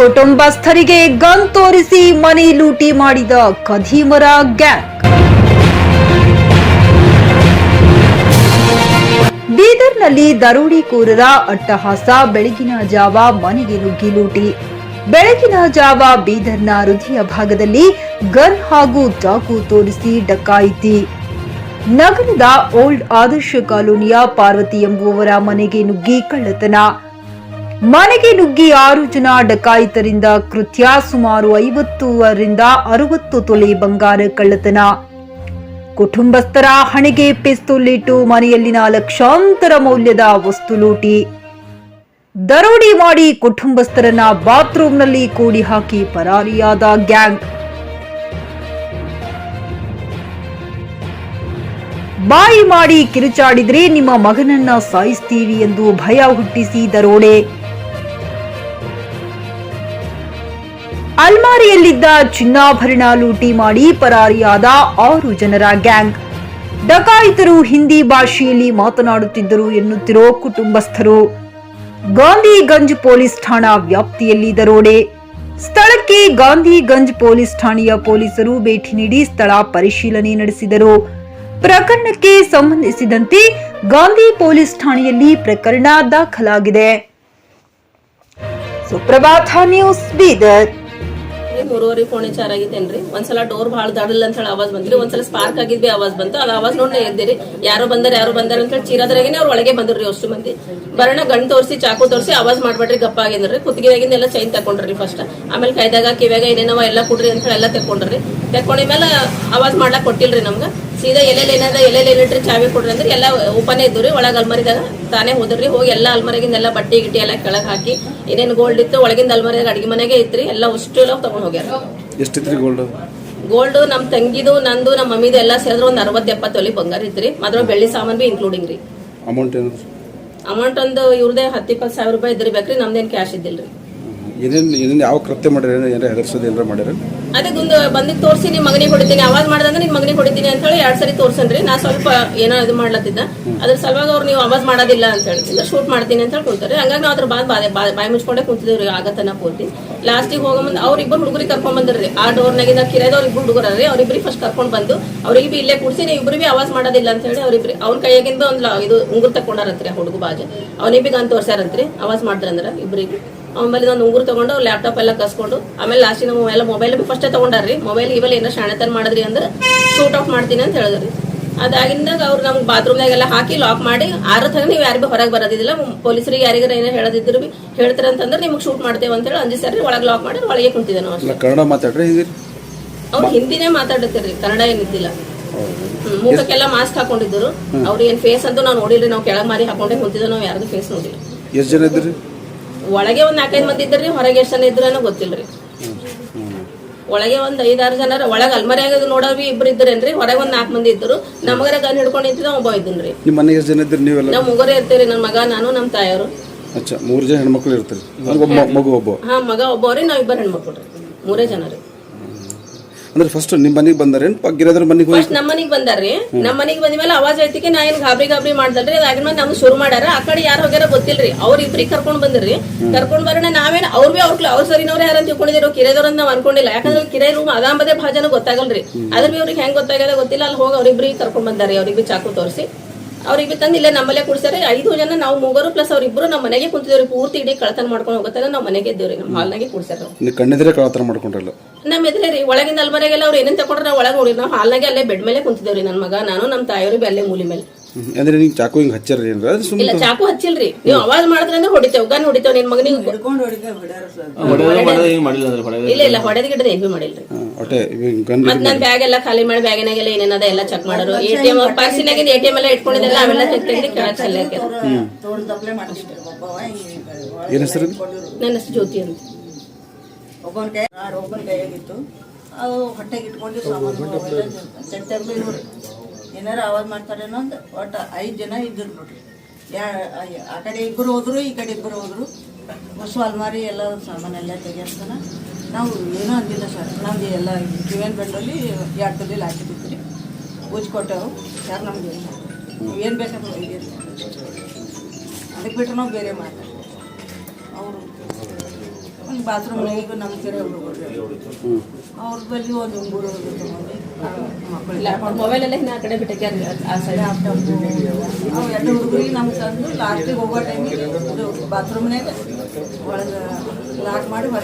ಕುಟುಂಬಸ್ಥರಿಗೆ gun ತೋರಿಸಿ ಮನೆ ಲೂಟಿ ಮಾಡಿದ ಕಧೀಮರ ಗ್ಯಾಂಗ್. ಬೀದರ್ನಲ್ಲಿ ದರೋಡಿಕೋರರ ಅಟ್ಟಹಾಸ, ಬೆಳಗಿನ ಜಾವ ಮನೆಗೆ ನುಗ್ಗಿ ಲೂಟಿ. ಬೆಳಗಿನ ಜಾವ ಬೀದರ್ನ ಹೃದಯ ಭಾಗದಲ್ಲಿ ಗನ್ ಹಾಗೂ ಚಾಕು ತೋರಿಸಿ ಡಕಾಯಿತಿ. ನಗರದ ಓಲ್ಡ್ ಆದರ್ಶ ಕಾಲೋನಿಯ ಪಾರ್ವತಿ ಎಂಬುವವರ ಮನೆಗೆ ನುಗ್ಗಿ ಕಳ್ಳತನ. ಮನೆಗೆ ನುಗ್ಗಿ ಆರು ಜನ ಡಕಾಯಿತರಿಂದ ಕೃತ್ಯ ಸುಮಾರು ಐವತ್ತುವರಿಂದ ಅರವತ್ತು ತೊಲೆ ಬಂಗಾರ ಕಳ್ಳತನ. ಕುಟುಂಬಸ್ಥರ ಹಣೆಗೆ ಪಿಸ್ತೂಲ್ ಇಟ್ಟು ಮನೆಯಲ್ಲಿನ ಲಕ್ಷಾಂತರ ಮೌಲ್ಯದ ವಸ್ತು ಲೂಟಿ. ದರೋಡಿ ಮಾಡಿ ಕುಟುಂಬಸ್ಥರನ್ನ ಬಾತ್ರೂಮ್ನಲ್ಲಿ ಕೂಡಿ ಹಾಕಿ ಪರಾರಿಯಾದ ಗ್ಯಾಂಗ್. ಬಾಯಿ ಮಾಡಿ ಕಿರುಚಾಡಿದ್ರೆ ನಿಮ್ಮ ಮಗನನ್ನ ಸಾಯಿಸ್ತೀವಿ ಎಂದು ಭಯ ಹುಟ್ಟಿಸಿ ದರೋಡೆ. ಅಲ್ಮಾರಿಯಲ್ಲಿದ್ದ ಚಿನ್ನಾಭರಣ ಲೂಟಿ ಮಾಡಿ ಪರಾರಿಯಾದ ಆರು ಜನರ ಗ್ಯಾಂಗ್. ಡಕಾಯಿತರು ಹಿಂದಿ ಭಾಷೆಯಲ್ಲಿ ಮಾತನಾಡುತ್ತಿದ್ದರು ಎನ್ನುತ್ತಿರೋ ಕುಟುಂಬಸ್ಥರು. ಗಾಂಧಿಗಂಜ್ ಪೊಲೀಸ್ ಠಾಣಾ ವ್ಯಾಪ್ತಿಯಲ್ಲಿ ದರೋಡೆ. ಸ್ಥಳಕ್ಕೆ ಗಾಂಧಿಗಂಜ್ ಪೊಲೀಸ್ ಠಾಣೆಯ ಪೊಲೀಸರು ಭೇಟಿ ನೀಡಿ ಸ್ಥಳ ಪರಿಶೀಲನೆ ನಡೆಸಿದರು. ಪ್ರಕರಣಕ್ಕೆ ಸಂಬಂಧಿಸಿದಂತೆ ಗಾಂಧಿ ಪೊಲೀಸ್ ಠಾಣೆಯಲ್ಲಿ ಪ್ರಕರಣ ದಾಖಲಾಗಿದೆ. ಸುಪ್ರಭಾತ ನ್ಯೂಸ್ ಬೀದರ್. ರೀ ಮೂರುವರೆ ಫೋನಿ ಚಾರ್ ಆಗಿತ್ತೇನ್ರಿ. ಒಂದ್ಸಲ ಡೋರ್ ಭಾಳ ದಾಡಲ್ಲ ಅಂತ ಹೇಳಿ ಆವಾಜ್ ಬಂದ್ರಿ ಒಂದ್ಸಲ ಸ್ಪಾರ್ಕ್ ಆಗಿದ್ವಿ, ಆವಾಜ್ ಬಂತು. ಅದ ಆವಾಜ್ ನೋಡ್ನೇ ಎದ್ದಿರಿ. ಯಾರೋ ಬಂದಾರ ಯಾರೋ ಬಂದಾರ ಅಂತ ಹೇಳಿ ಚೀರಾದ್ರಾಗೇನೆ ಅವ್ರ ಒಳಗೆ ಬಂದ್ರಿ ಅಷ್ಟು ಮಂದಿ. ಬರೋಣ ಗಣ್ ತೋರಿಸಿ, ಚಾಕು ತೋರಿಸಿ ಆವಾಜ್ ಮಾಡ್ಬೇಡ್ರಿ, ಗಪ್ಪ ಆಗಿದ್ರಿ ಕುತ್ತಿಗೆದಾಗಿಂದ ಎಲ್ಲ ಚೈನ್ ತಕೊಂಡ್ರಿ ಫಸ್ಟ್ ಆಮೇಲೆ ಕೈದಾಗ, ಕಿವ್ಯಾಗ ಏನೇನವ ಎಲ್ಲ ಕೊಡ್ರಿ ಅಂತ ಹೇಳಿ ಎಲ್ಲ ತಕೊಂಡ್ರಿ ತಕೊಂಡಿದ್ಮೇಲೆ ಆವಾಜ್ ಮಾಡ್ಲಾಕ್ ಕೊಟ್ಟಿಲ್ರಿ ನಮ್ಗ. ಸೀದಾ ಎಲ್ಲೆಲ್ಲಿ ಏನದ ಎಲ್ಲೆಲ್ಲಿ ಏನಿಟ್ರಿ ಚಾವಿ ಕೊಡ್ರಿ ಅಂದ್ರೆ ಎಲ್ಲ ಓಪನ್ ಇದ್ದು ರೀ ಒಳಗೆ ಅಲ್ಮರಿದಾಗ ತಾನೇ ಹೋದ್ರಿ. ಹೋಗಿ ಎಲ್ಲ ಅಲ್ಮರಿಗಿಂದ ಎಲ್ಲ ಬಟ್ಟೆ ಗಿಟ್ಟಿ ಎಲ್ಲ ಕೆಳಗೆ ಹಾಕಿ ಏನೇನು ಗೋಲ್ಡ್ ಇತ್ತು ಒಳಗಿಂದ ಅಲ್ಮರಿಯಾಗ ಅಡಿಗೆ ಮನೆಗೆ ಇತ್ರಿ ಎಲ್ಲ ಅಷ್ಟು ಎಲ್ಲ ತಗೊಂಡ್ ಹೋಗ್ಯಾರ. ಎಷ್ಟಿತ್ರಿ ಗೋಲ್ಡ್ ಗೋಲ್ಡ್ ನಮ್ಮ ತಂಗಿದು ನಂದು ನಮ್ಮ ಮಮ್ಮಿದು ಎಲ್ಲ ಸೇರಿದ್ರೆ ಒಂದು ಅರವತ್ತು ಎಪ್ಪತ್ತು ತೊಲಿ ಬಂಗಾರ ಇತ್ತು ರೀ ಮಾತ್ರ ಬೆಳ್ಳಿ ಸಾಮಾನು ಬಿ ಇನ್ಕ್ಲೂಡಿಂಗ್ ರೀ. ಅಮೌಂಟ್ ಏನು ಅಮೌಂಟ್ ಒಂದು ಇವ್ರದೇ ಹತ್ತು ಇಪ್ಪತ್ತು ಸಾವಿರ ರೂಪಾಯಿ ಇದ್ರಿ ಬೇಕ್ರಿ ನಮ್ದೇನ್ ಕ್ಯಾಶ್ ಇದ್ದಿಲ್ರಿ. ಏನೇನು ಏನೇನು ಯಾವ ಕೃತ್ಯ ಮಾಡ್ಯಾರ ಏನಾರ ಹೆದರ್ಸೋದು ಏನಾರ ಮಾಡ್ಯಾರ ಅದಕ್ಕೊಂದು ಬಂದಿದ್ ತೋರಿಸಿ ನಿಮ್ಮ ಮಗನಿಗೆ ಹೊಡಿತೀನಿ ಅವಾಜ್ ಮಾಡ್ದಂದ್ರೆ ನಿಮ್ಮ ಮಗನಿಗೆ ಹೊಡಿತೀನಿ ಅಂತ ಹೇಳಿ ಎರಡು ಸರಿ ತೋರ್ಸನ್ರಿ ನಾ ಸ್ವಲ್ಪ ಏನೋ ಇದು ಮಾಡ್ಲತ್ತಿದ್ದ ಅದ್ರ ಸಲುವಾಗಿ ಅವ್ರು ನೀವು ಅವಾಜ್ ಮಾಡೋದಿಲ್ಲ ಅಂತ ಹೇಳಿ. ಶೂಟ್ ಮಾಡ್ತೀನಿ ಅಂತ ಹೇಳಿ ಕುಂತಾರೆ ಹಂಗಾಗಿ ನಾವು ಅದ್ರ ಬಾದ್ ಬಾಯ್ ಬಾಯ್- ಮುಚ್ಕೊಂಡೆ ಕುಂತಿದ್ವಿ ಆಗತ್ತನ ಪೂರ್ತಿ. ಲಾಸ್ಟಿಗೆ ಹೋಗೋ ಮುಂದೆ ಅವ್ರಿಬ್ಬರು ಹುಡುಗರಿಗೆ ಕರ್ಕೊಂಡ್ ಬಂದ್ರಿ ಆ ಡೋರ್ನಾಗಿಂದ ಕಿರಿಯದವ್ರ ಹುಡುಗರು ಹುಡುಗರರಿ ಅವ್ರಿಬ್ರಿಗೆ ಫಸ್ಟ್ ಕರ್ಕೊಂಡು ಬಂದು ಅವ್ರಿಗೆ ಬಿ ಇಲ್ಲೇ ಕೂಡ್ಸಿ ನೀವು ಇಬ್ಬರು ಬಿ ಅವಾಜ್ ಮಾಡೋದಿಲ್ಲ ಅಂತ ಹೇಳಿ ಅವ್ರಿಬ್ರಿ ಅವ್ರ ಕೈಯಾಗಿಂದ ಒಂದು ಇದು ಉಂಗುರ್ ತಕೊಂಡಾರಂತ್ರಿ ಹುಡುಗ ಬಾಜು. ಅವನಿಗೆ ಬಿ ಗನ್ ತೋರ್ಸ್ಯಾರಂತ್ರಿ. ಆವಾಜ್ ಮಾಡಿದ್ರಂದ್ರ ಇಬ್ರಿಗೆ. ಆಮೇಲೆ ಒಂದು ಉಂಗುರು ತಗೊಂಡು ಲ್ಯಾಪ್ಟಾಪ್ ಎಲ್ಲ ಕಸ್ಕೊಂಡು ಆಮೇಲೆ ಲಾಸ್ಟಿಗೆ ನಮ್ಮ ಎಲ್ಲ ಮೊಬೈಲ್ ಫಸ್ಟ್ ತಗೊಂಡಾರ್ರಿ. ಮೊಬೈಲ್ ಇವೆಲ್ಲ ಏನೋ ಶಾಣೆತನ ಮಾಡಿದ್ರಿ ಅಂದ್ರೆ ಶೂಟ್ ಆಫ್ ಮಾಡ್ತೀನಿ ಅಂತ ಹೇಳಿದ್ರಿ. ಅದಾಗಿಂದಾಗ ಅವ್ರು ನಮ್ಗೆ ಬಾತ್ರೂಮ್ನಾಗೆಲ್ಲ ಹಾಕಿ ಲಾಕ್ ಮಾಡಿ ಆರ ತಗ ನೀವು ಯಾರಿಗೂ ಹೊರಗೆ ಬರೋದಿಲ್ಲ ಪೊಲೀಸರಿಗೆ ಯಾರಿಗಾರ ಏನೋ ಹೇಳದಿದ್ರು ಬಿ ಹೇಳ್ತಾರೆ ಅಂತಂದ್ರೆ ನಿಮ್ಗೆ ಶೂಟ್ ಮಾಡ್ತೇವೆ ಅಂತ ಹೇಳಿ ಅಂಜಿಸ್ತಾರ್ರಿ ಒಳಗೆ ಲಾಕ್ ಮಾಡಿ ಒಳಗೆ ಕುಂತಿದ್ದೆ ನಾವು ಕನ್ನಡ ಮಾತಾಡ್ರಿ ಅವ್ರು ಹಿಂದಿನೇ ಮಾತಾಡುತ್ತಿರ್ರಿ ಕನ್ನಡ ಏನಿದ್ದಿಲ್ಲ ಮುಖಕ್ಕೆಲ್ಲ ಮಾಸ್ಕ್ ಹಾಕೊಂಡಿದ್ರು ಅವ್ರು ಏನ್ ಫೇಸ್ ಅಂತೂ ನಾವು ನೋಡಿಲ್ರಿ ನಾವು ಕೆಳಗೆ ಮಾರಿ ಹಾಕೊಂಡೇ ಕುಂತಿದ್ದೆ ನಾವು ಯಾರ್ದು ಫೇಸ್ ನೋಡಿಲ್ಲ. ಎಷ್ಟು ಜನ ಇದ್ರಿ ಒಳಗೆ ಒಂದ್ ನಾಲ್ಕೈದು ಮಂದಿ ಇದ್ರಿ ಹೊರಗೆ ಎಷ್ಟು ಜನ ಇದ್ರೂ ಗೊತ್ತಿಲ್ರಿ. ಒಳಗೆ ಒಂದ್ ಐದಾರು ಜನ ಒಳಗೆ ಅಲ್ಮರಿಯಾಗ ನೋಡವಿ ಇಬ್ರು ಇದ್ರೇನ್ರಿ ಹೊರಗೆ ಒಂದ್ ನಾಲ್ಕು ಮಂದಿ ಇದ್ರು ನಮಗರ ಗನ್ ಹಿಡ್ಕೊಂಡು ನಿಂತಿದ್ದ ಒಬ್ಬ ಇದ್ದನ್ರಿ. ನಿಮ್ಮ ಮನೆಗೆ ಎಷ್ಟು ಜನ ಇದ್ರಿ ನೀವೆಲ್ಲ? ನಾವ್ ಮುಗರೇ ಇರ್ತೀರಿ ನನ್ನ ಮಗ ನಾನು ನಮ್ಮ ತಾಯವರು. ಅಚ್ಚಾ ಮೂರು ಜನ ಹೆಣ್ಮಕ್ಳು ಇರ್ತೀರಿ. ಒಬ್ಬ ಮಗು ಒಬ್ಬ. ಹಾ ಮಗ ಒಬ್ಬವ್ರಿ ನಾವ್ ಇಬ್ಬರು ಹೆಣ್ಮಕ್ಳು ರೀ. ಮೂರೇ ಜನ ರೀ. ಅಂದ್ರೆ ಫಸ್ಟ್ ನಿಮ್ಮ ಮನೆಗೆ ಬಂದಾರೆ ಪಗ್ಗಿರೋದ್ರ ಮನೆಗೆ ಹೋಗಿ ಫಸ್ಟ್ ನಮ್ಮ ಮನೆಗೆ ಬಂದಾರ್ರಿ. ನಮ್ಮ ಮನೆಗೆ ಬಂದ ಮೇಲೆ ಅವಾಜ್ ಐತಿಕೆ ನಾ ಏನ್ ಗಾಬರಿ ಗಾಬರಿ ಮಾಡ್ದಲ್ರಿ ಮೇಲೆ ನಮ್ಗೆ ಶುರು ಮಾಡ್ಯಾರ ಆ ಕಡೆ ಯಾರು ಹೋಗ್ಯಾರ ಗೊತ್ತಿಲ್ರಿ. ಅವ್ರ ಇಬ್ರಿಗೆ ಕರ್ಕೊಂಡ್ ಬಂದ್ರಿ ಕರ್ಕೊಂಡ್ ಬರೋಣ ನಾವೇನ್ ಅವ್ರ ಬಿ ಅವ್ರ ಅವ್ರ ಸರಿನವ್ರ ಯಾರಂತ ತಿಳ್ಕೊಂಡಿದ್ರು ಕಿರೇದವ್ರ ಅಂತ ನಾವ್ ಅನ್ಕೊಂಡಿಲ್ಲ. ಯಾಕಂದ್ರೆ ಕಿರೇ ರೂಮ್ ಅದಾಂಬದೇ ಭಾಜನ ಗೊತ್ತಾಗಲ್ರಿ. ಅದ್ರ ಬಿ ಅವ್ರಿಗೆ ಹೆಂಗ್ ಗೊತ್ತಾಗ್ಯದ ಗೊತ್ತಿಲ್ಲ. ಅಲ್ಲಿ ಹೋಗಿ ಅವ್ರಿಬ್ರಿಗೆ ಕರ್ಕೊಂಡ್ ಬಂದಾರಿ ಅವ್ರಿಗೆ ಚಾಕು ತೋರಿಸಿ. ಅವ್ರಿಗೆ ತಂದು ಇಲ್ಲೇ ನಮ್ಮಲ್ಲೇ ಕುಡಿಸ್ತಾರೆ ಐದು ಜನ ನಾವು ಮೂಗರು ಪ್ಲಸ್ ಅವ್ರಿಬ್ರು ನಮ್ಮ ಮನೆಗೆ ಕುಂತಿದ್ದೇವ್ರಿ ಪೂರ್ತಿ ಇಡೀ ಕಳತನ ಮಾಡ್ಕೊಂಡು ಹೋಗತ್ತಾರೆ ನಾವು ಮನೆಗೆ ಇದ್ದೇವ್ರಿ. ನಮ್ಮ ಹಾಲ್ನಾಗೆ ಕುಡಿಸ್ಯಾರ ನೀವು ಕಣ್ಣಿದ್ರೆ ಕಳತನ ಮಾಡ್ಕೊಂಡ್ರಲ್ಲ. ನಮ್ಮ ಎದ್ರೆ ರೀ ಒಳಗಿನ ಅಲ್ಮರೆಗೆಲ್ಲ ಅವ್ರು ಏನೇನು ತಕೊಂಡ್ರೆ ನಾವು ಒಳಗೆ ನೋಡಿ ನಾವು ಹಾಲ್ನಾಗೆ ಅಲ್ಲೇ ಬೆಡ್ ಮೇಲೆ ಕುಂತಿದ್ದೇವ್ರಿ ನನ್ನ ಮಗ. ನಾನು ನಮ್ಮ ತಾಯಿಯವರು ಬಿ ಅಲ್ಲೇ ಮೂಲಿ ಮೇಲೆ. ಅಂದ್ರೆ ನೀವು ಚಾಕು ಹಿಂಗ್ ಹಚ್ಚಿರ್ರಿ ಏನ್ರ? ಸುಮ್ಮನೆ ಇಲ್ಲ ಚಾಕು ಹಚ್ಚಿಲ್ರಿ. ನೀವು ಅವಾಜ್ ಮಾಡಿದ್ರೆ ಅಂದ್ರೆ ಹೊಡಿತೇವ್. ಗನ್ ಹೊಡಿತೇವ್ ನಿನ್ ಮಗನಿಗೆ. ಇಲ್ಲ ಇಲ್ಲ ಹೊಡೆದ ಗಿಡದ ಏನ್ ಬಿ ಮಾಡಿಲ್ರಿ. ಒಟ್ಟೆ ಗನ್ ಮತ್ ನನ್ ಬ್ಯಾಗ್ ಎಲ್ಲ ಖಾಲಿ ಮಾಡಿ ಬ್ಯಾಗಿನಾಗೆಲ್ಲ ಏನೇನದ ಎಲ್ಲ ಚೆಕ್ ಮಾಡೋರು. ಎ ಟಿ ಎಂ ಪರ್ಸಿನಾಗಿಂದ ಎ ಟಿ ಎಂ ಎಲ್ಲ ಇಟ್ಕೊಂಡಿದ್ದೆಲ್ಲ ಅವೆಲ್ಲ ಚೆಕ್ ತೆಗೆದು ಕೆಳಗೆ ಚೆಲ್ಲ ಏನು ಹೆಸರು ನನ್ನ ಹೆಸರು ಜ್ಯೋತಿ ಅಂತ. ಒಬ್ಬನ ಕೈ ಆರು ಒಬ್ಬನ ಕೈಯಾಗಿತ್ತು. ಅವು ಹೊಟ್ಟೆಗೆ ಇಟ್ಕೊಂಡು ಸಾಮಾನು ನೋಡ್ರಿ ಏನಾರ ಆವಾಜ್ ಮಾಡ್ತಾರೇನೋ ಅಂತ ಒಟ್ಟು ಐದು ಜನ ಇದ್ರು ನೋಡ್ರಿ. ಯಾ ಆ- ಆ ಕಡೆ ಇಬ್ಬರು ಹೋದ್ರು ಈ ಕಡೆ ಇಬ್ಬರು ಹೋದ್ರು. ಹೊಸ ಅಲ್ಮಾರಿ ಎಲ್ಲ ಸಾಮಾನೆಲ್ಲ ತೆಗಿಸ್ತಾನ ನಾವು ಏನೂ ಅಂದಿಲ್ಲ ಸರ್. ನಮಗೆ ಎಲ್ಲ ಕಿವೇನ್ ಬೆಂಡಲ್ಲಿ ಎರಡು ತೊಲಿಲಿ ಹಾಕಿದ್ವಿ ಉಜ್ ಕೊಟ್ಟೆವು ಯಾರು ನಮಗೆ ಏನು ಅಂತ. ಅದಕ್ಕೆ ಬಿಟ್ಟರೆ ನಾವು ಬೇರೆ ಮಾತಾಡ್ತೀವಿ ಅವರು ಒಂದು ಬಾತ್ರೂಮ್ ಈಗ ನಮ್ಮ ಕೆರೆ ಹುಡುಗರು ಅವ್ರ ಬಳಿ ಒಂದು ಮೂರು ಅದು ತಗೊಂಡು ಮಕ್ಕಳಿಗೆ ಮೊಬೈಲ್ ಎಲ್ಲ ಇನ್ನ ಆ ಕಡೆ ಬಿಟ್ಟಕ್ಕೆ ಆ ಸೈಡ್ ಅವು ಎರಡು ಹುಡುಗರಿಗೆ ನಮ್ಗೆ ತಂದು ಲಾಸ್ಟಿಗೆ ಹೋಗೋ ಟೈಮಿಗೆ ಇದು ಬಾತ್ರೂಮ್ನಾಗ ಒಳಗೆ ಲಾಕ್ ಮಾಡಿ